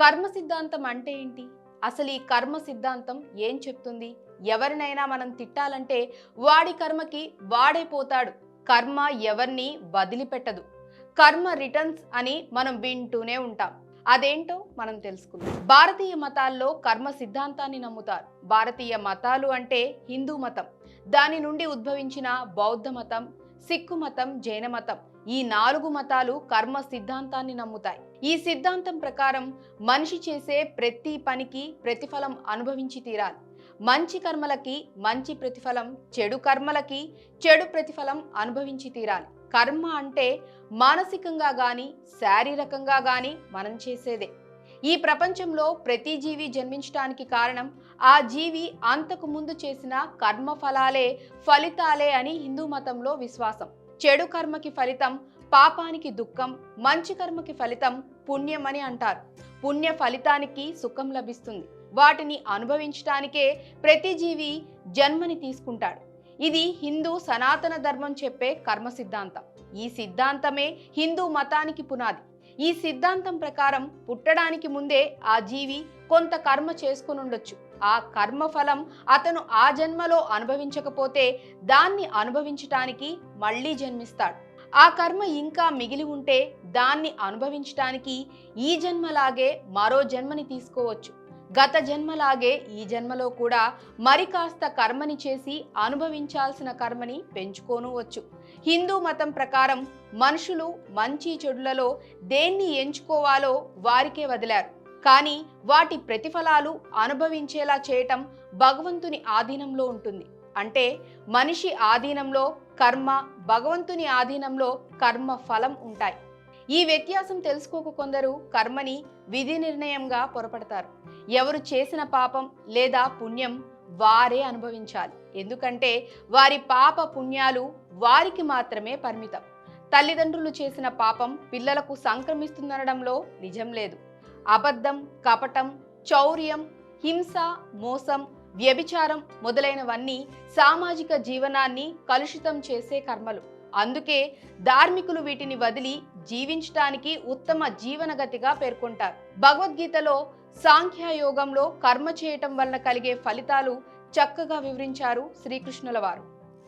కర్మ సిద్ధాంతం అంటే ఏంటి? అసలు ఈ కర్మ సిద్ధాంతం ఏం చెప్తుంది? ఎవరినైనా మనం తిట్టాలంటే వాడి కర్మకి వాడే పోతాడు. కర్మ ఎవరిని వదిలిపెట్టదు. కర్మ రిటర్న్స్ అని మనం వింటూనే ఉంటాం. అదేంటో మనం తెలుసుకుందాం. భారతీయ మతాల్లో కర్మ సిద్ధాంతాన్ని నమ్ముతారు. భారతీయ మతాలు అంటే హిందూ మతం. దాని నుండి ఉద్భవించిన బౌద్ధ మతం సిక్కు మతం జైన మతం ఈ నాలుగు మతాలు కర్మ సిద్ధాంతాన్ని నమ్ముతాయి. ఈ సిద్ధాంతం ప్రకారం మనిషి చేసే ప్రతి పనికి ప్రతిఫలం అనుభవించి తీరాలి. మంచి కర్మలకి మంచి ప్రతిఫలం చెడు కర్మలకి చెడు ప్రతిఫలం అనుభవించి తీరాలి. కర్మ అంటే మానసికంగా గాని శారీరకంగా గాని మనం చేసేదే. ఈ ప్రపంచంలో ప్రతి జీవి జన్మించడానికి కారణం ఆ జీవి అంతకు ముందు చేసిన కర్మ ఫలాలే ఫలితాలే అని హిందూ మతంలో విశ్వాసం. చెడు కర్మకి ఫలితం పాపానికి దుఃఖం మంచి కర్మకి ఫలితం పుణ్యం అని అంటారు. పుణ్య ఫలితానికి సుఖం లభిస్తుంది. వాటిని అనుభవించటానికే ప్రతి జీవి జన్మని తీసుకుంటాడు. ఇది హిందూ సనాతన ధర్మం చెప్పే కర్మ సిద్ధాంతం ఈ సిద్ధాంతమే హిందూ మతానికి పునాది. ఈ సిద్ధాంతం ప్రకారం పుట్టడానికి ముందే ఆ జీవి కొంత కర్మ చేసుకుని ఉండొచ్చు. ఆ కర్మ ఫలం అతను ఆ జన్మలో అనుభవించకపోతే దాన్ని అనుభవించటానికి మళ్ళీ జన్మిస్తాడు. ఆ కర్మ ఇంకా మిగిలి ఉంటే దాన్ని అనుభవించటానికి ఈ జన్మలాగే మరో జన్మని తీసుకోవచ్చు. గత జన్మలాగే ఈ జన్మలో కూడా మరి కాస్త కర్మని చేసి అనుభవించాల్సిన కర్మని పెంచుకోనవచ్చు. హిందూ మతం ప్రకారం మనుషులు మంచి చెడులలో దేన్ని ఎంచుకోవాలో వారికే వదిలారు. కానీ వాటి ప్రతిఫలాలు అనుభవించేలా చేయటం భగవంతుని ఆధీనంలో ఉంటుంది. అంటే మనిషి ఆధీనంలో కర్మ భగవంతుని ఆధీనంలో కర్మ ఫలం ఉంటాయి. ఈ వ్యత్యాసం తెలుసుకోక కొందరు కర్మని విధి నిర్ణయంగా పొరపడతారు. ఎవరు చేసిన పాపం లేదా పుణ్యం వారే అనుభవించాలి. ఎందుకంటే వారి పాప పుణ్యాలు వారికి మాత్రమే పరిమితం. తల్లిదండ్రులు చేసిన పాపం పిల్లలకు సంక్రమిస్తుందనడంలో నిజం లేదు. అబద్ధం కపటం చౌర్యం హింస మోసం వ్యభిచారం మొదలైనవన్నీ సామాజిక జీవనాన్ని కలుషితం చేసే కర్మలు. అందుకే ధార్మికులు వీటిని వదిలి జీవించటానికి ఉత్తమ జీవనగతిగా పేర్కొంటారు. భగవద్గీతలో సాంఖ్యయోగంలో కర్మ చేయటం వలన కలిగే ఫలితాలు చక్కగా వివరించారు శ్రీకృష్ణుల వారు.